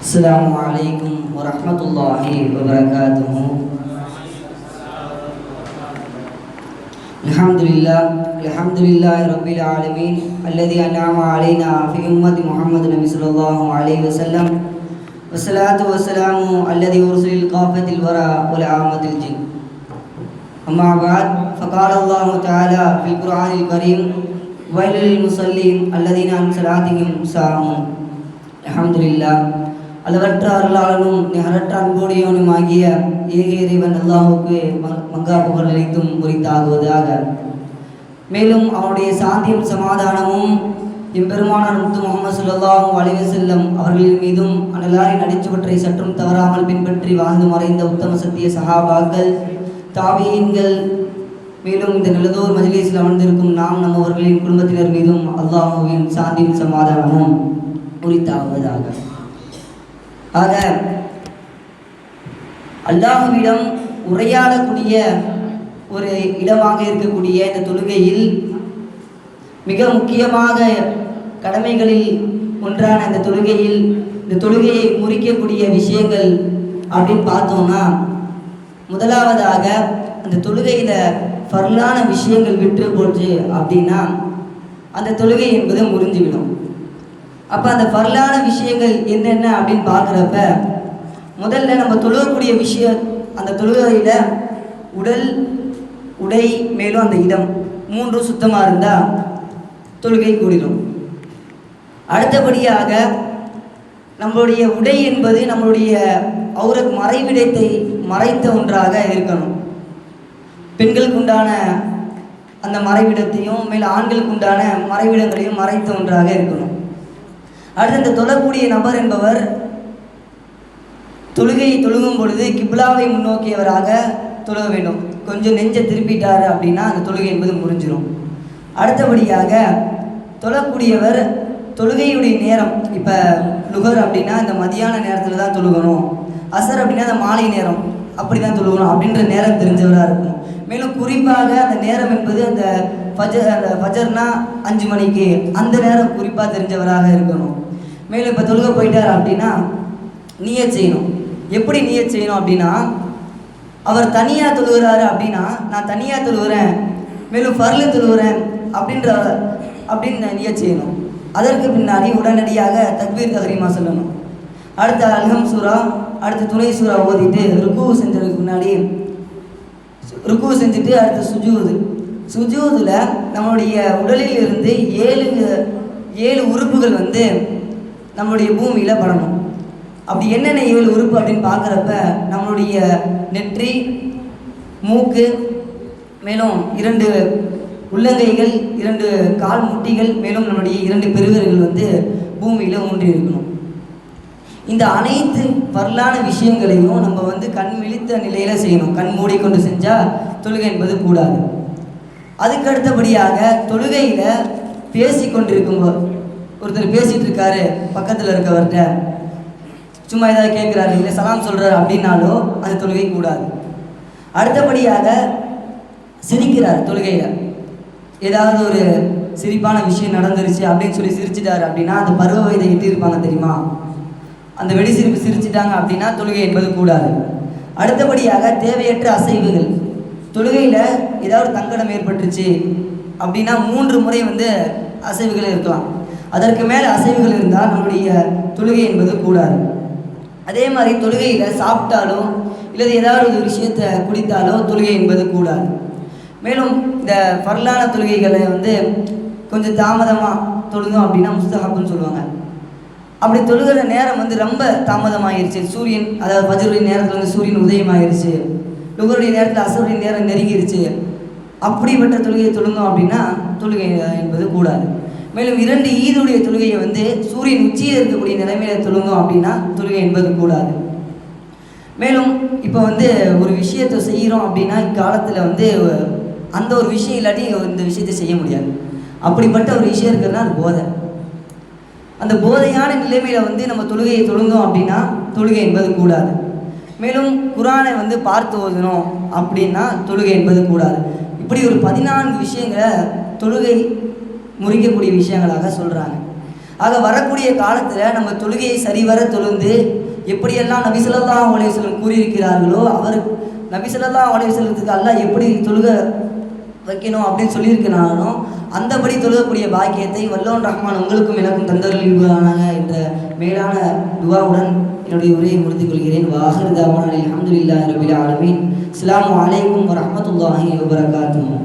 السلام عليكم ورحمة الله وبركاته الحمد لله الحمد لله رب العالمين الذي أنعم علينا في أمة محمد النبي صلى الله عليه وسلم والصلاة والسلام الذي أرسل القافة الورى والعامة الجن أما بعد فقال الله تعالى في القرآن الكريم ويل للمصلين الذين عن صلاتهم ساهون الحمد لله அளவற்ற அருளாளனும் நிகரற்ற அன்போடையவனும் ஆகிய ஏக இறைவன் அல்லாஹுக்கு மங்கா புகழ் அனைத்தும் குறித்தாகுவதாக மேலும் அவனுடைய சாந்தியும் சமாதானமும் எம்பெருமானார் முத்து முகமது ஸல்லல்லாஹு அலைவு செல்லும் அவர்களின் மீதும் அனலாரின் அடிச்சுவற்றை சற்றும் தவறாமல் பின்பற்றி வாழ்ந்து மறைந்த உத்தம சத்திய சகாபாக்கள் தாபியன்கள் மேலும் இந்த நிலதோர் மஜ்லிஸில் அமர்ந்திருக்கும் நாம் நம்மவர்களின் குடும்பத்தினர் மீதும் அல்லாஹுவின் சாந்தியும் சமாதானமும் குறித்தாகுவதாக ஆக அல்லாஹுவிடம் உரையாடக்கூடிய ஒரு இடமாக இருக்கக்கூடிய இந்த தொழுகையில் மிக முக்கியமாக கடமைகளில் ஒன்றான இந்த தொழுகையில் இந்த தொழுகையை முறிக்கக்கூடிய விஷயங்கள் அப்படின்னு பார்த்தோம்னா முதலாவதாக அந்த தொழுகையில் ஃபர்லான விஷயங்கள் விட்டு போச்சு அப்படின்னா அந்த தொழுகை என்பது முறிஞ்சுவிடும். அப்போ அந்த வரலாறு விஷயங்கள் என்னென்ன அப்படின்னு பார்க்குறப்ப முதல்ல நம்ம தொழுகக்கூடிய விஷயம் அந்த தொழுகையில் உடல் உடை மேலும் அந்த இடம் மூன்றும் சுத்தமாக இருந்தால் தொழுகை கூடிடும் அடுத்தபடியாக நம்மளுடைய உடை என்பது நம்மளுடைய அவுரத் மறைவிடத்தை மறைத்த ஒன்றாக இருக்கணும். பெண்களுக்கு உண்டான அந்த மறைவிடத்தையும் மேல் ஆண்களுக்கு உண்டான மறைவிடங்களையும் மறைத்த ஒன்றாக இருக்கணும். அடுத்து இந்த தொழக்கூடிய நபர் என்பவர் தொழுகையை தொழுகும் பொழுது கிப்லாவை முன்னோக்கியவராக தொழுக வேண்டும். கொஞ்சம் நெஞ்சை திருப்பிட்டார் அப்படின்னா அந்த தொழுகை என்பது முறிஞ்சிடும் அடுத்தபடியாக தொழக்கூடியவர் தொழுகையுடைய நேரம் இப்போ லுகர் அப்படின்னா இந்த மதியான நேரத்தில் தான் தொழுகணும். அசர் அப்படின்னா அந்த மாலை நேரம் அப்படி தான் தொழுகணும் அப்படின்ற நேரம் தெரிஞ்சவராக இருக்கும். மேலும் குறிப்பாக அந்த நேரம் என்பது அந்த ஃபஜர் அந்த ஃபஜர்னா அஞ்சு மணிக்கு அந்த நேரம் குறிப்பாக தெரிஞ்சவராக இருக்கணும். மேலும் இப்போ தொழுக போயிட்டார் அப்படின்னா நீயே செய்யணும். எப்படி நீயே செய்யணும் அப்படின்னா அவர் தனியாக தொழுகிறாரு அப்படின்னா நான் தனியாக தொழுகிறேன் மேலும் ஃபர்லு தொழுகிறேன் அப்படின்ற அப்படின்னு நீயே செய்யணும். அதற்கு பின்னாடி உடனடியாக தக்பீர் தஹரீமா சொல்லணும். அடுத்த அல்ஹம் சூரா அடுத்து துணை சூரா ஓதிட்டு ருக்கு செஞ்சதுக்கு முன்னாடி ருக்கு செஞ்சுட்டு அடுத்து சுஜூது. சுஜூதில் நம்மளுடைய உடலில் இருந்து ஏழு ஏழு உறுப்புகள் வந்து நம்மளுடைய பூமியில் படணும். அப்படி என்னென்ன ஏழு உறுப்பு அப்படின்னு பார்க்குறப்ப நம்மளுடைய நெற்றி மூக்கு மேலும் இரண்டு உள்ளங்கைகள் இரண்டு கால் முட்டிகள் மேலும் நம்முடைய இரண்டு பெருவர்கள் வந்து பூமியில் ஊன்றி இருக்கணும். இந்த அனைத்து வரலான விஷயங்களையும் நம்ம வந்து கண் விழித்த நிலையில் செய்யணும். கண் மூடிக்கொண்டு செஞ்சால் தொழுகை என்பது கூடாது. அதுக்கு அடுத்தபடியாக தொழுகையில் பேசி கொண்டிருக்கும் ஒருத்தர் பேசிகிட்டு இருக்காரு பக்கத்தில் இருக்கவர்கிட்ட. சும்மா ஏதாவது கேட்குறாரு இல்லை சலாம் சொல்கிறாரு அப்படின்னாலோ அந்த தொழுகை கூடாது. அடுத்தபடியாக சிரிக்கிறார் தொழுகையில். ஏதாவது ஒரு சிரிப்பான விஷயம் நடந்துருச்சு அப்படின்னு சொல்லி சிரிச்சிட்டாரு அப்படின்னா அந்த பருவ வயதை எட்டியிருப்பாங்க தெரியுமா? அந்த வெடி சிரிப்பு சிரிச்சிட்டாங்க அப்படின்னா தொழுகை என்பது கூடாது. அடுத்தபடியாக தேவையற்ற அசைவுகள். தொழுகையில் ஏதாவது தங்கடம் ஏற்பட்டுருச்சு அப்படின்னா மூன்று முறை வந்து அசைவுகள் இருக்கலாம். அதற்கு மேலே அசைவுகள் இருந்தால் நம்முடைய தொழுகை என்பது கூடாது. அதே மாதிரி தொழுகையில் சாப்பிட்டாலோ இல்லை ஏதாவது ஒரு விஷயத்தை குடித்தாலோ தொழுகை என்பது கூடாது. மேலும் இந்த பரலான தொழுகைகளை வந்து கொஞ்சம் தாமதமாக தொழுதோம் அப்படின்னா முஸ்தஹாப்புன்னு சொல்லுவாங்க. அப்படி தொழுகிற நேரம் வந்து ரொம்ப தாமதமாகிருச்சு சூரியன் அதாவது பஜருடைய நேரத்தில் வந்து சூரியன் உதயமாயிருச்சு. நுகருடைய நேரத்தில் அசருடைய நேரம் நெருங்கிருச்சு. அப்படிப்பட்ட தொழுகையை தொழுந்தோம் அப்படின்னா தொழுகை என்பது கூடாது. மேலும் இரண்டு ஈதுடைய தொழுகையை வந்து சூரியன் உச்சியில் இருக்கக்கூடிய நிலைமையில தொழுங்கும் அப்படின்னா தொழுகை என்பது கூடாது. மேலும் இப்போ வந்து ஒரு விஷயத்தை செய்கிறோம் அப்படின்னா இக்காலத்தில் வந்து அந்த ஒரு விஷயம் இல்லாட்டி இந்த விஷயத்தை செய்ய முடியாது. அப்படிப்பட்ட ஒரு விஷயம் இருக்கிறதுனா அது போதை. அந்த போதையான நிலைமையில் வந்து நம்ம தொழுகையை தொழுந்தோம் அப்படின்னா தொழுகை என்பது கூடாது. மேலும் குரானை வந்து பார்த்து ஓதணும் அப்படின்னா தொழுகை என்பது கூடாது. இப்படி ஒரு பதினான்கு விஷயங்களை தொழுகை முறிக்கக்கூடிய விஷயங்களாக சொல்கிறாங்க ஆக வரக்கூடிய காலத்தில் நம்ம தொழுகையை சரிவர தொழுந்து எப்படியெல்லாம் நபிசல்லா அலையம் கூறியிருக்கிறார்களோ அவர் நபிசல்லா அலையம் அல்ல எப்படி தொழுக வைக்கணும் அப்படின்னு சொல்லியிருக்கிறானோ அந்தபடி தொழுகக்கூடிய பாக்கியத்தை வல்லோன் ரஹ்மான் உங்களுக்கும் எனக்கும் தந்தருள்வானாக என்ற மேலான துவாவுடன் என்னுடைய உரையை முடித்துக் கொள்கிறேன். வாஹர் தாவான் அஹமதுல்லா ரபில் ஆலமின். இஸ்லாம் அலைக்கும் வரமத்துல்லாஹி வபரகாத்துஹு